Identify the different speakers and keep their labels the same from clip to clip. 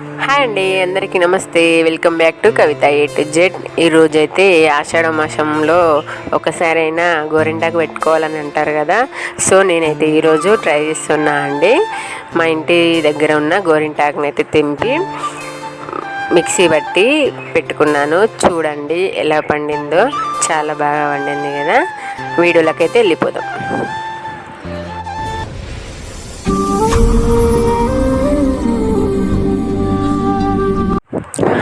Speaker 1: Hi అండి అందరికీ నమస్తే. Welcome back to Kavitha A to Z ఈరోజు అయితే ఆషాఢ మాసంలో ఒకసారైనా గోరింటాకు పెట్టుకోవాలని అంటారు కదా. సో నేనైతే ఈరోజు ట్రై చేస్తున్నా అండి. మా ఇంటి దగ్గర ఉన్న గోరింటాకుని అయితే తెంపి మిక్సీ బట్టి పెట్టుకున్నాను. చూడండి ఎలా పండిందో. చాలా బాగా పండింది కదా. వీడియోలకైతే వెళ్ళిపోదాం.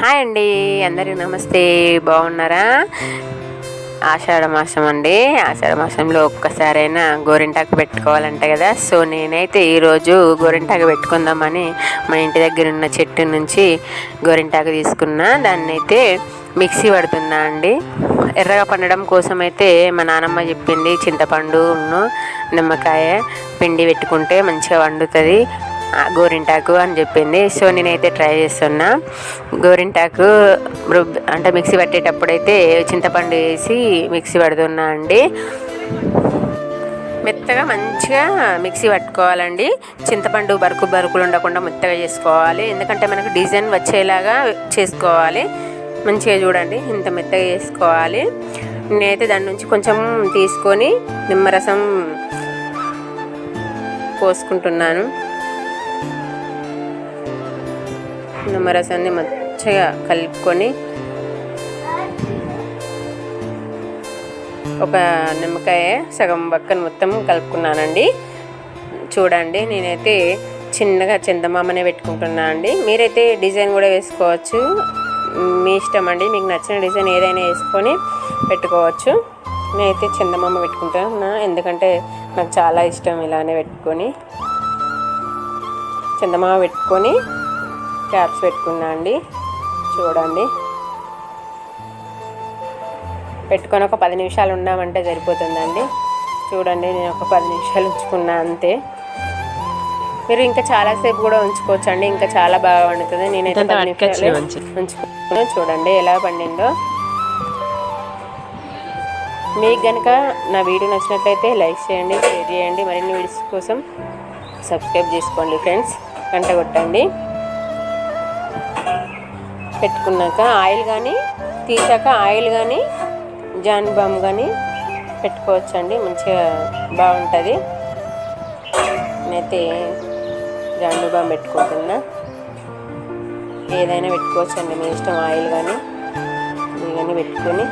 Speaker 1: హాయ్ అండి అందరికీ నమస్తే బాగున్నారా? ఆషాఢ మాసం అండి. ఆషాఢ మాసంలో ఒక్కసారైనా గోరింటాకు పెట్టుకోవాలంట కదా. సో నేనైతే ఈరోజు గోరింటాకు పెట్టుకుందామని మా ఇంటి దగ్గర ఉన్న చెట్టు నుంచి గోరింటాకు తీసుకున్నా. దాన్ని అయితే మిక్సీ పడుతున్నా అండి. ఎర్రగా పండడం కోసం అయితే మా నానమ్మ చెప్పింది చింతపండు నిమ్మకాయ పిండి పెట్టుకుంటే మంచిగా వండుతుంది. గోరింటాకు అని చెప్పింది. సో నేనైతే ట్రై చేస్తున్నా. గోరింటాకు రుబ్ అంటే మిక్సీ పట్టేటప్పుడైతే చింతపండు వేసి మిక్సీ పడుతున్నా అండి. మెత్తగా మంచిగా మిక్సీ పట్టుకోవాలండి. చింతపండు బరుకు బరుకులు ఉండకుండా మెత్తగా చేసుకోవాలి. ఎందుకంటే మనకు డిజైన్ వచ్చేలాగా చేసుకోవాలి. మంచిగా చూడండి ఇంత మెత్తగా చేసుకోవాలి. నేనైతే దాని నుంచి కొంచెం తీసుకొని నిమ్మరసం పోసుకుంటున్నాను. నిమ్మరసాన్ని మంచిగా కలుపుకొని ఒక నిమ్మకాయ సగం పక్కన మొత్తం కలుపుకున్నానండి. చూడండి నేనైతే చిన్నగా చందమామనే పెట్టుకుంటున్నా అండి. మీరైతే డిజైన్ కూడా వేసుకోవచ్చు. మీ ఇష్టం అండి మీకు నచ్చిన డిజైన్ ఏదైనా వేసుకొని పెట్టుకోవచ్చు. నేనైతే చందమామ పెట్టుకుంటున్నా ఎందుకంటే నాకు చాలా ఇష్టం ఇలానే పెట్టుకొని. చందమామ పెట్టుకొని క్యాప్స్ పెట్టుకున్నా అండి. చూడండి. పెట్టుకొని ఒక పది నిమిషాలు ఉన్నామంటే సరిపోతుందండి. చూడండి నేను ఒక పది నిమిషాలు ఉంచుకున్నా అంతే. మీరు ఇంకా చాలాసేపు కూడా ఉంచుకోవచ్చు అండి ఇంకా చాలా బాగా వండుతుంది. నేనైతే పది నిమిషాలే. ఉంచుకున్నాను. చూడండి ఎలా పండిందో. మీకు కనుక నా వీడియో నచ్చినట్లయితే లైక్ చేయండి షేర్ చేయండి. మరిన్ని వీడియోస్ కోసం సబ్స్క్రైబ్ చేసుకోండి ఫ్రెండ్స్. గంట కొట్టండి. పెట్టుకున్నాక ఆయిల్ కానీ తీసాక ఆయిల్ కానీ జాన్ బామ్ కానీ పెట్టుకోవచ్చండి. మంచిగా బాగుంటుంది. నేనైతే జాండు బామ్ పెట్టుకుంటున్నా. ఏదైనా పెట్టుకోవచ్చండి. మీ ఇష్టం ఆయిల్ కానీ ఇవన్నీ కానీ పెట్టుకొని.